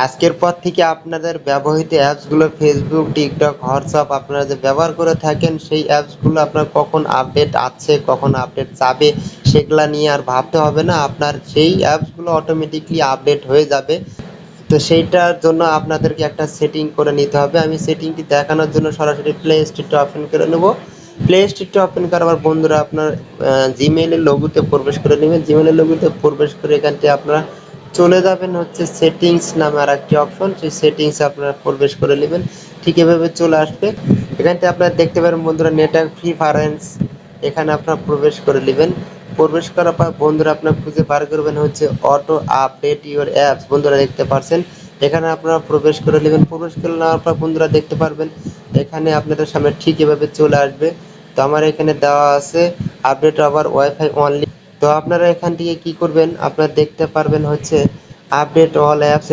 আজকের পর থেকে আপনাদের ব্যবহৃত অ্যাপসগুলো ফেসবুক টিকটক হোয়াটসঅ্যাপ আপনারা যে ব্যবহার করে থাকেন, সেই অ্যাপসগুলো আপনার কখন আপডেট আছে, কখন আপডেট যাবে, সেগুলা নিয়ে আর ভাবতে হবে না। আপনার সেই অ্যাপসগুলো অটোমেটিকলি আপডেট হয়ে যাবে, তো সেইটার জন্য আপনাদেরকে একটা সেটিং করে নিতে হবে। আমি সেটিংটি দেখানোর জন্য সরাসরি প্লে স্টোরটা ওপেন করে নেব। প্লে স্টোরটা ওপেন করার বন্ধুরা আপনার জিমেইলের লঘুতে প্রবেশ করে নেবেন। জিমেইলের লঘুতে প্রবেশ করে এখান থেকে আপনারা চলে যাবেন হচ্ছে সেটিংস নামে আর একটি অপশন সেই সেটিংস আপনারা প্রবেশ করে নেবেন। ঠিক এভাবে চলে আসবে। এখান থেকে আপনারা দেখতে পারেন বন্ধুরা নেটওয়ার্ক প্রিফারেন্স এখানে আপনারা প্রবেশ করে নেবেন। প্রবেশ করার পর বন্ধুরা আপনারা খুঁজে বার করবেন হচ্ছে অটো আপডেট ইউর অ্যাপস বন্ধুরা দেখতে পারছেন? এখানে আপনারা প্রবেশ করে নেবেন। প্রবেশ করে নেওয়ার পর বন্ধুরা দেখতে পারবেন, এখানে আপনাদের সামনে ঠিক এভাবে চলে আসবে। তো আমার এখানে দেওয়া আছে আপডেট আবার ওয়াইফাই অনলি তো আপনারা এখান থেকে কি করবেন? আপনারা দেখতে পারবেন হচ্ছে আপডেট অল অ্যাপস